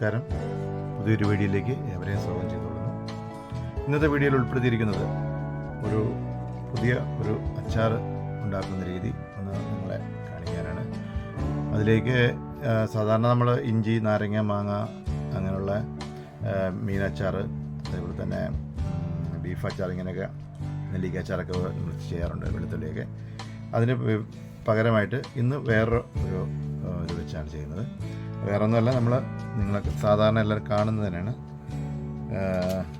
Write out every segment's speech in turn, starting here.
നമസ്കാരം. പുതിയൊരു വീഡിയോയിലേക്ക് ഏവരെയും സ്വാഗതം ചെയ്തുകൊള്ളുന്നു. ഇന്നത്തെ വീഡിയോയിൽ ഉൾപ്പെടുത്തിയിരിക്കുന്നത് ഒരു പുതിയ ഒരു അച്ചാർ ഉണ്ടാക്കുന്ന രീതി ഒന്ന് നിങ്ങളെ കാണിക്കാനാണ്. അതിലേക്ക് സാധാരണ നമ്മൾ ഇഞ്ചി നാരങ്ങ മാങ്ങ അങ്ങനെയുള്ള മീനച്ചാർ അതേപോലെ തന്നെ ബീഫ് അച്ചാർ ഇങ്ങനെയൊക്കെ നെല്ലിക്ക അച്ചാറൊക്കെ നമ്മൾ ചെയ്യാറുണ്ട് വെളുത്തുള്ളിയൊക്കെ. അതിന് പകരമായിട്ട് ഇന്ന് വേറൊരു ഒരു വെച്ചാണ് ചെയ്യുന്നത്. വേറെ ഒന്നുമല്ല നമ്മൾ നിങ്ങളൊക്കെ സാധാരണ എല്ലാവരും കാണുന്നത് തന്നെയാണ്.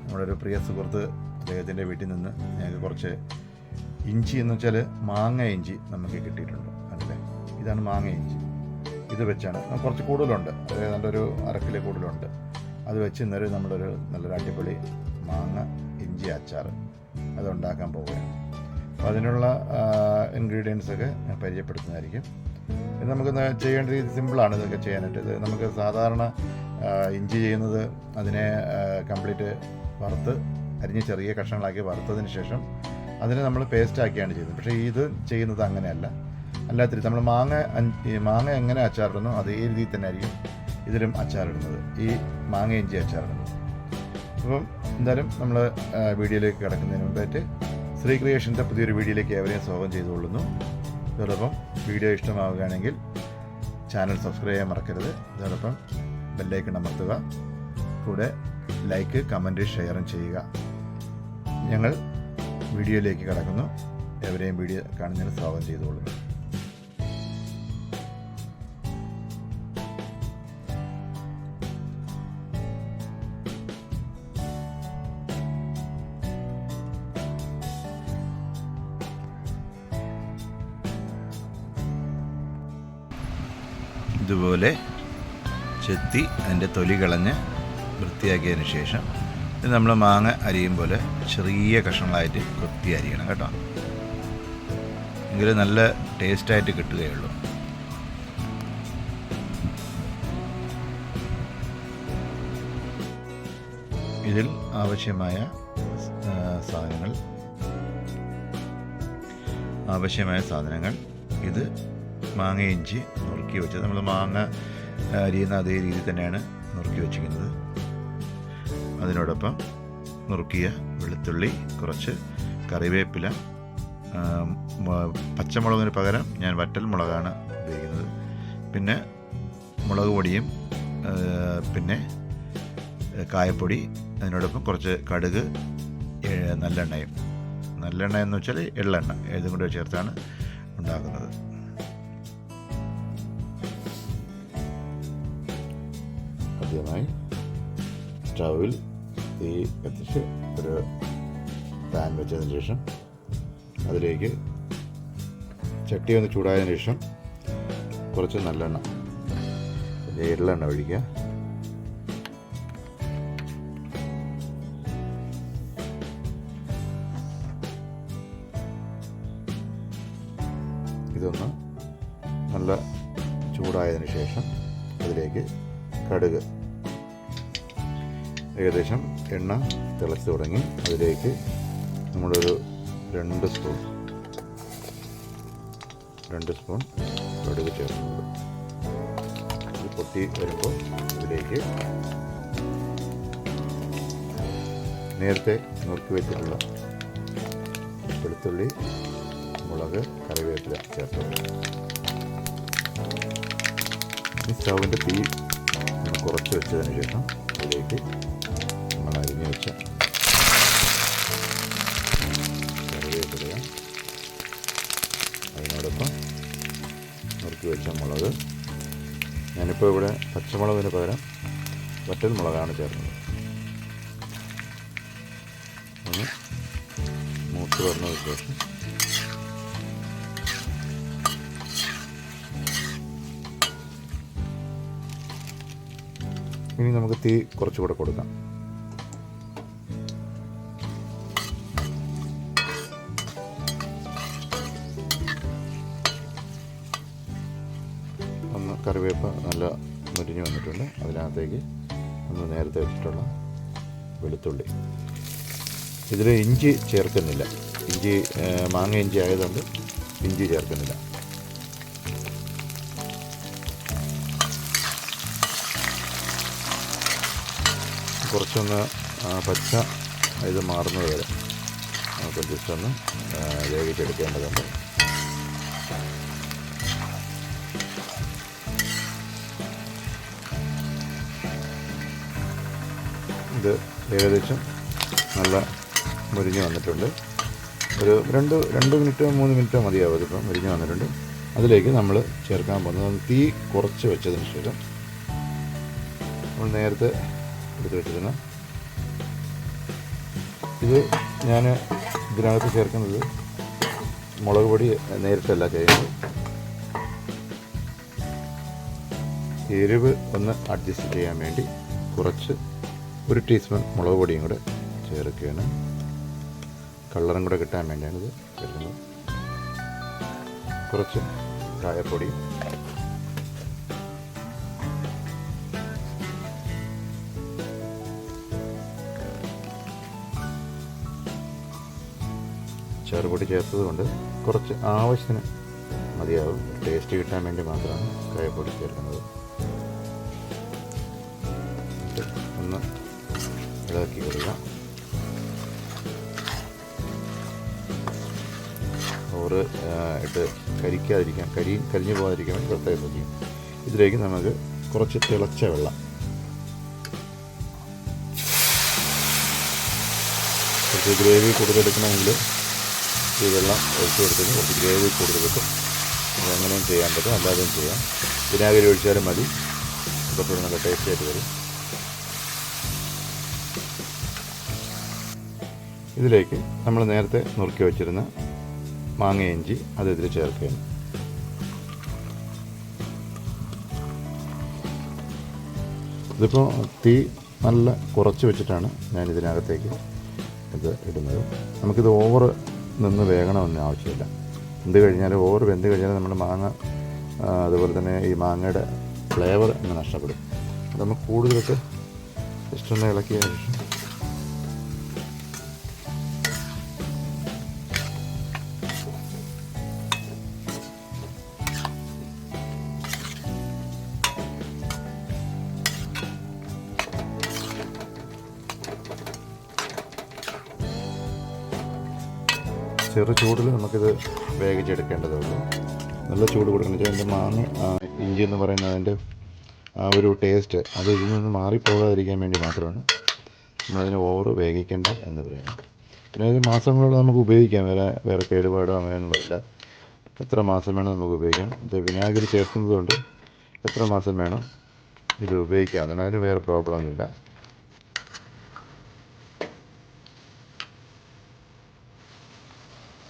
നമ്മുടെ ഒരു പ്രിയ സുഹൃത്ത് അദ്ദേഹത്തിന്റെ വീട്ടിൽ നിന്ന് ഞങ്ങൾക്ക് കുറച്ച് ഇഞ്ചി എന്ന് വെച്ചാൽ മാങ്ങ ഇഞ്ചി നമുക്ക് കിട്ടിയിട്ടുണ്ട് അല്ലേ? ഇതാണ് മാങ്ങ ഇഞ്ചി. ഇത് വെച്ചാണ്. കുറച്ച് കൂടുതലുണ്ട്. അതായത് നല്ലൊരു അരക്കിലെ കൂടുതലുണ്ട്. അത് വെച്ച് ഇന്നൊരു നമ്മളൊരു നല്ലൊരു അടിപൊളി മാങ്ങ ഇഞ്ചി അച്ചാർ അത് ഉണ്ടാക്കാൻ പോവുകയാണ്. അപ്പോൾ അതിനുള്ള ഇൻഗ്രീഡിയൻസൊക്കെ ഞാൻ പരിചയപ്പെടുത്തുന്നതായിരിക്കും. ഇത് നമുക്ക് ചെയ്യേണ്ട രീതി സിമ്പിളാണ് ഇതൊക്കെ ചെയ്യാനായിട്ട്. ഇത് നമുക്ക് സാധാരണ ഇഞ്ചി ചെയ്യുന്നത് അതിനെ കംപ്ലീറ്റ് വറുത്ത് അരിഞ്ഞ് ചെറിയ കഷ്ണങ്ങളാക്കി വറുത്തതിന് ശേഷം അതിനെ നമ്മൾ പേസ്റ്റാക്കിയാണ് ചെയ്യുന്നത്. പക്ഷേ ഇത് ചെയ്യുന്നത് അങ്ങനെയല്ല. അല്ലാത്ത നമ്മൾ മാങ്ങ മാങ്ങ എങ്ങനെ അച്ചാറിടുന്നു അതേ രീതിയിൽ തന്നെ ആയിരിക്കും ഇതിലും അച്ചാറിടുന്നത്. ഈ മാങ്ങ ഇഞ്ചി അച്ചാറിടുന്നത്. അപ്പം എന്തായാലും നമ്മൾ വീഡിയോയിലേക്ക് കിടക്കുന്നതിന് മുമ്പായിട്ട് ശ്രീ ക്രിയേഷന്റെ പുതിയൊരു വീഡിയോയിലേക്ക് ഏവരെയും സ്വാഗതം ചെയ്തുകൊള്ളുന്നു. അതോടൊപ്പം വീഡിയോ ഇഷ്ടമാവുകയാണെങ്കിൽ ചാനൽ സബ്സ്ക്രൈബ് ചെയ്യാൻ മറക്കരുത്. ഇതോടൊപ്പം ബെല്ലൈക്കൺ അമർത്തുക. കൂടെ ലൈക്ക് കമന്റ് ഷെയറും ചെയ്യുക. ഞങ്ങൾ വീഡിയോയിലേക്ക് കടക്കുന്നു. എവരെയും വീഡിയോ കാണുന്നതിന് സ്വാഗതം ചെയ്തുകൊള്ളുന്നു. ഇതുപോലെ ചെത്തി അതിന്റെ തൊലി കളഞ്ഞ് വൃത്തിയാക്കിയതിന് ശേഷം ഇത് നമ്മൾ മാങ്ങ അരിയും പോലെ ചെറിയ കഷ്ണങ്ങളായിട്ട് കൊത്തി അരിയണം കേട്ടോ. എങ്കിൽ നല്ല ടേസ്റ്റായിട്ട് കിട്ടുകയുള്ളൂ. ഇതിൽ ആവശ്യമായ സാധനങ്ങൾ ആവശ്യമായ സാധനങ്ങൾ ഇത് മാങ്ങ ഇഞ്ചി നുറുക്കി വെച്ചത്. നമ്മൾ മാങ്ങ അരിയുന്ന അതേ രീതിയിൽ തന്നെയാണ് നുറുക്കി വെച്ചിരിക്കുന്നത്. അതിനോടൊപ്പം നുറുക്കിയ വെളുത്തുള്ളി കുറച്ച് കറിവേപ്പില പച്ചമുളകിന് പകരം ഞാൻ വറ്റൽ മുളകാണ് ഉപയോഗിക്കുന്നത്. പിന്നെ മുളക് പൊടിയും പിന്നെ കായപ്പൊടി അതിനോടൊപ്പം കുറച്ച് കടുക് നല്ലെണ്ണയും. നല്ലെണ്ണ എന്ന് വെച്ചാൽ എള്ളെണ്ണ ഇതും കൂടെ ചേർത്താണ് ഉണ്ടാക്കുന്നത്. ആദ്യമായി സ്റ്റൗവിൽ തീ കത്തിച്ച് ഒരു പാൻ വെച്ചതിന് ശേഷം അതിലേക്ക് ചട്ടി ഒന്ന് ചൂടായതിനു ശേഷം കുറച്ച് നല്ലെണ്ണ എള്ളെണ്ണ ഒഴിക്കുക. ഇതൊന്ന് നല്ല ചൂടായതിനു ശേഷം അതിലേക്ക് കടുക് ഏകദേശം എണ്ണ തിളച്ച് തുടങ്ങി അതിലേക്ക് നമ്മളൊരു രണ്ട് സ്പൂൺ രണ്ട് സ്പൂൺ കടുക് ചേർക്കുന്നത് ഇത് പൊട്ടി വരുമ്പോൾ ഇതിലേക്ക് നേരത്തെ നുറുക്കി വെച്ചിട്ടുള്ള വെളുത്തുള്ളി മുളക് കറിവേപ്പില ചേർത്ത് ഈ സ്റ്റൗവിന്റെ തീ കുറച്ച് വെച്ചതിന് ശേഷം അതിലേക്ക് നമ്മൾ അരിഞ്ഞ് വെച്ച കറിവേപ്പില അതിനോടൊപ്പം നുറുക്കി വെച്ച മുളക്. ഞാനിപ്പോൾ ഇവിടെ പച്ചമുളകിന് പകരം വറ്റൽ മുളകാണ് ചേർക്കുന്നത്. ഒന്ന് മൂത്ത് വന്നതിന് ശേഷം ഇനി നമുക്ക് തീ കുറച്ചുകൂടെ കൊടുക്കാം. ഒന്ന് കറിവേപ്പ നല്ല മുരിഞ്ഞ് വന്നിട്ടുണ്ട്. അതിനകത്തേക്ക് ഒന്ന് നേരത്തെ വെച്ചിട്ടുള്ള വെളുത്തുള്ളി. ഇതിൽ ഇഞ്ചി ചേർക്കുന്നില്ല. ഇഞ്ചി മാങ്ങ ഇഞ്ചി ആയതുകൊണ്ട് ഇഞ്ചി ചേർക്കുന്നില്ല. കുറച്ചൊന്ന് പച്ച ഇത് മാറുന്നത് വരെ. നമുക്ക് ജസ്റ്റ് ഒന്ന് വേവിച്ചെടുക്കേണ്ടതുണ്ട് ഇത് ഏകദേശം നല്ല മുരിഞ്ഞ് വന്നിട്ടുണ്ട്. ഒരു രണ്ട് രണ്ട് മിനിറ്റോ മൂന്ന് മിനിറ്റോ മതിയാവും അതിപ്പം മുരിഞ്ഞ് വന്നിട്ടുണ്ട്. അതിലേക്ക് നമ്മൾ ചേർക്കാൻ പോകുന്നത് തീ കുറച്ച് വെച്ചതിന് ശേഷം നമ്മൾ നേരത്തെ എടുത്ത് വെച്ചിരുന്നു ഇത് ഞാൻ ഇതിനകത്ത് ചേർക്കുന്നത് മുളക് പൊടി നേരിട്ടല്ല ചെയ്യുന്നത്. എരിവ് ഒന്ന് അഡ്ജസ്റ്റ് ചെയ്യാൻ വേണ്ടി കുറച്ച് ഒരു ടീസ്പൂൺ മുളക് പൊടിയും കൂടെ ചേർക്കുകയാണ്. കളറും കൂടെ കിട്ടാൻ വേണ്ടിയാണ് ഇത് ചേർക്കുന്നത്. കുറച്ച് കായപ്പൊടി ചെറുപൊടി ചേർത്തതുകൊണ്ട് കുറച്ച് ആവശ്യത്തിന് മതിയാവും. ടേസ്റ്റ് കിട്ടാൻ വേണ്ടി മാത്രമാണ് കായപ്പൊടി ചേർക്കുന്നത്. ഒന്ന് ഇളക്കി കൊടുക്കുക. ഓറ് ഇട്ട് കരിക്കാതിരിക്കാൻ കരി കരിഞ്ഞു പോകാതിരിക്കാൻ വേണ്ടി പ്രത്യേകം ശ്രദ്ധിക്കും ഇതിലേക്ക് നമുക്ക് കുറച്ച് തിളച്ച വെള്ളം. കുറച്ച് ഗ്രേവി കൂടുതലെടുക്കണമെങ്കിൽ ഈ വെള്ളം ഒഴിച്ച് കൊടുത്തതിന് കുറച്ച് ഗ്രേവി കൂടുതൽ കിട്ടും അത് എങ്ങനെയും ചെയ്യാൻ പറ്റും അല്ലാതെയും ചെയ്യാം. വിനാഗിരി ഒഴിച്ചാലും മതി. കുറച്ചുകൂടി നല്ല ടേസ്റ്റ് ആയിട്ട് വരും. ഇതിലേക്ക് നമ്മൾ നേരത്തെ നുറുക്കി വെച്ചിരുന്ന മാങ്ങ ഇഞ്ചി അത് ഇതിൽ ചേർക്കുകയാണ്. ഇതിപ്പോൾ തീ നല്ല കുറച്ച് വെച്ചിട്ടാണ് ഞാൻ ഇതിനകത്തേക്ക് ഇത് ഇടുന്നത്. നമുക്കിത് ഓവർ നിന്ന് വേകണമെന്ന് ആവശ്യമില്ല. എന്ത് കഴിഞ്ഞാലും ഓവർ വെന്ത് കഴിഞ്ഞാൽ നമ്മൾ മാങ്ങ അതുപോലെ തന്നെ ഈ മാങ്ങയുടെ ഫ്ലേവർ അങ്ങ് നഷ്ടപ്പെടും. നമുക്ക് കൂടുതലൊക്കെ ഒന്ന് ഇളക്കിയ ശേഷം ചെറു ചൂടിൽ നമുക്കിത് വേവിച്ചെടുക്കേണ്ടതുള്ളൂ. നല്ല ചൂട് കൊടുക്കണം. വെച്ചാൽ അതിന്റെ മാങ്ങ ഇഞ്ചി എന്ന് പറയുന്ന അതിന്റെ ആ ഒരു ടേസ്റ്റ് അത് ഇതിൽ നിന്ന് മാറിപ്പോകാതിരിക്കാൻ വേണ്ടി മാത്രമാണ് നമ്മളതിനെ ഓവർ വേവിക്കേണ്ട എന്ന് പറയുന്നത്. പിന്നെ അതിന് മാസങ്ങളോട് നമുക്ക് ഉപയോഗിക്കാം. വേറെ വേറെ കേടുപാടോ അങ്ങനെയൊന്നുമില്ല. എത്ര മാസം വേണം നമുക്ക് ഉപയോഗിക്കാം? ഇത് വിനാഗിരി ചേർക്കുന്നതുകൊണ്ട് എത്ര മാസം വേണം ഇത് ഉപയോഗിക്കാം? അതിനാലും വേറെ പ്രോബ്ലം ഒന്നുമില്ല.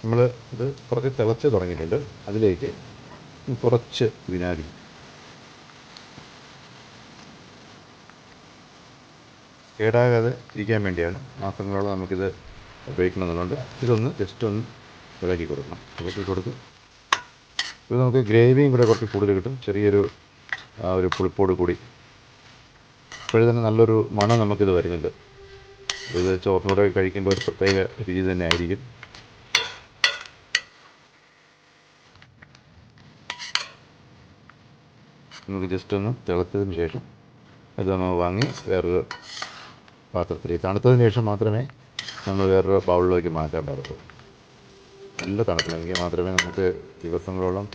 നമ്മൾ ഇത് കുറച്ച് തിളച്ച് തുടങ്ങിയിട്ടുണ്ട്. അതിലേക്ക് കുറച്ച് വിനാഗിരി. കേടാകാതെ ഇരിക്കാൻ വേണ്ടിയാണ് മാസങ്ങളോളം നമുക്കിത് ഉപയോഗിക്കണമെന്നുണ്ട് ഇതൊന്ന് ജസ്റ്റ് ഒന്ന് ഇളക്കി കൊടുക്കണം. ഇളക്കി കൊടുത്ത് ഇത് നമുക്ക് ഗ്രേവിയും കൂടെ കുറച്ച് കൂടുതൽ കിട്ടും. ചെറിയൊരു ആ ഒരു പുളിപ്പോട് കൂടി. ഇപ്പോഴും തന്നെ നല്ലൊരു മണം നമുക്കിത് വരുന്നുണ്ട്. ഇത് ചോറിനോടെ കഴിക്കുമ്പോൾ ഒരു പ്രത്യേക രീതി തന്നെ ആയിരിക്കും. നമുക്ക് ജസ്റ്റ് ഒന്ന് തിളച്ചതിന് ശേഷം ഇത് നമ്മൾ വാങ്ങി വേറൊരു പാത്രത്തിൽ തണുത്തതിന് ശേഷം മാത്രമേ നമ്മൾ വേറൊരു ബൗളിലേക്ക് മാറ്റാൻ പാടുള്ളൂ. നല്ല തണുപ്പിലെങ്കിൽ മാത്രമേ നമുക്ക് ദിവസങ്ങളോളം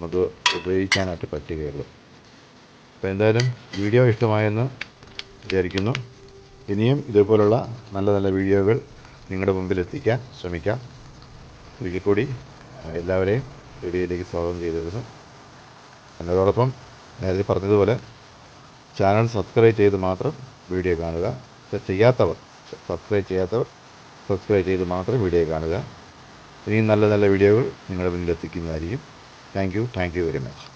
നമുക്ക് ഉപയോഗിക്കാനായിട്ട് പറ്റുകയുള്ളൂ. അപ്പോൾ എന്തായാലും വീഡിയോ ഇഷ്ടമായെന്ന് വിചാരിക്കുന്നു. ഇനിയും ഇതേപോലുള്ള നല്ല നല്ല വീഡിയോകൾ നിങ്ങളുടെ മുമ്പിൽ എത്തിക്കാൻ ശ്രമിക്കാം. ഒരിക്കൽ കൂടി എല്ലാവരെയും വീഡിയോയിലേക്ക് സ്വാഗതം ചെയ്തിരുന്നു എന്നതോടൊപ്പം നേരത്തെ പറഞ്ഞതുപോലെ ചാനൽ സബ്സ്ക്രൈബ് ചെയ്ത് മാത്രം വീഡിയോ കാണുക. ചെയ്യാത്തവർ സബ്സ്ക്രൈബ് ചെയ്യാത്തവർ സബ്സ്ക്രൈബ് ചെയ്ത് മാത്രം വീഡിയോ കാണുക. ഇനിയും നല്ല നല്ല വീഡിയോകൾ നിങ്ങളുടെ മുന്നിൽ എത്തിക്കുന്നതായിരിക്കും. Thank you. Thank you very much.